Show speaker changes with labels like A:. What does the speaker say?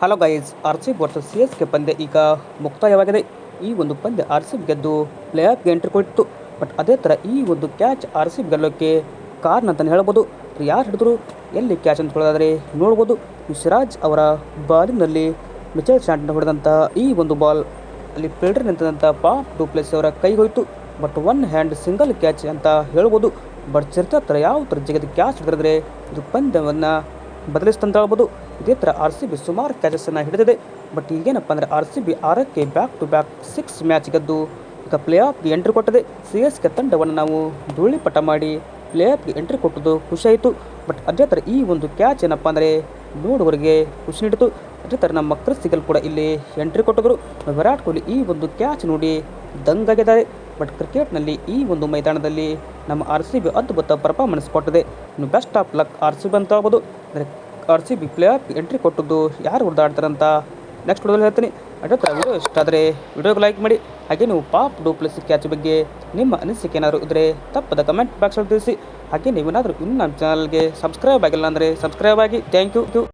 A: Hello guys R C versus C S K ಪಂದ್ಯ ಈಗ ಮುಕ್ತಾಯವಾಗಿದೆ. ಈ ಒಂದು ಪಂದ್ಯ ಆರ್ ಸಿ ಗೆದ್ದು ಪ್ಲೇ ಆಫ್ಗೆ ಎಂಟ್ರಿ ಕೊಟ್ಟಿತ್ತು. ಬಟ್ ಅದೇ ಥರ ಈ ಒಂದು ಕ್ಯಾಚ್ ಆರ್ ಸಿ ಗೆಲ್ಲೋಕ್ಕೆ ಕಾರಣ ಅಂತಲೇ ಹೇಳ್ಬೋದು. ಯಾರು ಹಿಡಿದ್ರು, ಎಲ್ಲಿ ಕ್ಯಾಚ್ ಅಂತ ಹೇಳೋದಾದ್ರೆ ನೋಡ್ಬೋದು. ಸಿರಾಜ್ ಅವರ ಬಾಲಿನಲ್ಲಿ ಮಿಚಲ್ ಶಾಂಟ್ನ ಹೊಡೆದಂತಹ ಈ ಒಂದು ಬಾಲ್ ಅಲ್ಲಿ ಫೀಲ್ಡರ್ ನಿಂತಂಥ ಪಾಪ್ ಪ್ಲೇಸ್ ಅವರ ಕೈ ಹೋಯಿತು. But one hand single catch ಅಂತ ಹೇಳ್ಬೋದು. ಬಟ್ ಚರ್ಚಾ ಥರ ಯಾವ ಥರ ಜಗದ ಕ್ಯಾಚ್ ಹಿಡಿದ್ರೆ ಇದು ಪಂದ್ಯವನ್ನು ಬದಲಿಸ್ತಂತ ಹೇಳ್ಬೋದು. ಇದೇ ಥರ ಆರ್ ಸಿ ಬಿ ಸುಮಾರು ಕ್ಯಾಚಸ್ಸನ್ನು ಹಿಡಿದಿದೆ. ಬಟ್ ಈಗೇನಪ್ಪ ಅಂದರೆ ಆರ್ ಸಿ ಬಿ ಆರಕ್ಕೆ back to back six match ಗೆದ್ದು ಈಗ ಪ್ಲೇ ಆಫ್ಗೆ ಎಂಟ್ರಿ ಕೊಟ್ಟಿದೆ. ಸಿ ಎಸ್ ಕೆ ತಂಡವನ್ನು ನಾವು ಧೂಳಿಪಟ ಮಾಡಿ ಪ್ಲೇ ಆಫ್ಗೆ ಎಂಟ್ರಿ ಕೊಟ್ಟದ್ದು ಖುಷಿಯಾಯಿತು. ಬಟ್ ಅದೇ ಥರ ಈ ಒಂದು ಕ್ಯಾಚ್ ಏನಪ್ಪ ಅಂದರೆ ನೋಡುವವರಿಗೆ ಖುಷಿ ನೀಡಿತು. ಅದೇ ಥರ ನಮ್ಮ ಕ್ರಿಸ್ ಸಿಗಲ್ ಕೂಡ ಇಲ್ಲಿ ಎಂಟ್ರಿ ಕೊಟ್ಟಿದ್ರು ವಿರಾಟ್ ಕೊಹ್ಲಿ ಈ ಒಂದು ಕ್ಯಾಚ್ ನೋಡಿ ದಂಗಾಗಿದ್ದಾರೆ. ಬಟ್ ಕ್ರಿಕೆಟ್ನಲ್ಲಿ ಈ ಒಂದು ಮೈದಾನದಲ್ಲಿ ನಮ್ಮ ಆರ್ ಸಿ ಬಿ ಅದ್ಭುತ ಪರ್ಫಾರ್ಮೆನ್ಸ್ ಕೊಟ್ಟಿದೆ. ಇನ್ನು best of luck R C B ಅಂತ ಹೋಗ್ಬೋದು ಅಂದರೆ R C B player entry ಕೊಟ್ಟದ್ದು ಯಾರು ಹೊಡೆದಾಡ್ತಾರಂತ ನೆಕ್ಸ್ಟ್ ವಿಡಿಯೋದಲ್ಲಿ ಹೇಳ್ತೀನಿ. ಥರ ವಿಡಿಯೋ ಇಷ್ಟ ಆದರೆ ವಿಡಿಯೋಗೆ ಲೈಕ್ ಮಾಡಿ. ಹಾಗೆ ನೀವು ಪಾಪ್ ಡೂಪ್ಲೆಸ್ ಕ್ಯಾಚ್ ಬಗ್ಗೆ ನಿಮ್ಮ ಅನಿಸಿಕೆ ಏನಾದರೂ ಇದ್ದರೆ ತಪ್ಪದ ಕಮೆಂಟ್ ಬಾಕ್ಸಲ್ಲಿ ತಿಳಿಸಿ. ಹಾಗೆ ನೀವೇನಾದರೂ ಇನ್ನು ನಮ್ಮ ಚಾನಲ್ಗೆ ಸಬ್ಸ್ಕ್ರೈಬ್ ಆಗಿಲ್ಲ ಅಂದರೆ ಸಬ್ಸ್ಕ್ರೈಬ್ ಆಗಿ. Thank you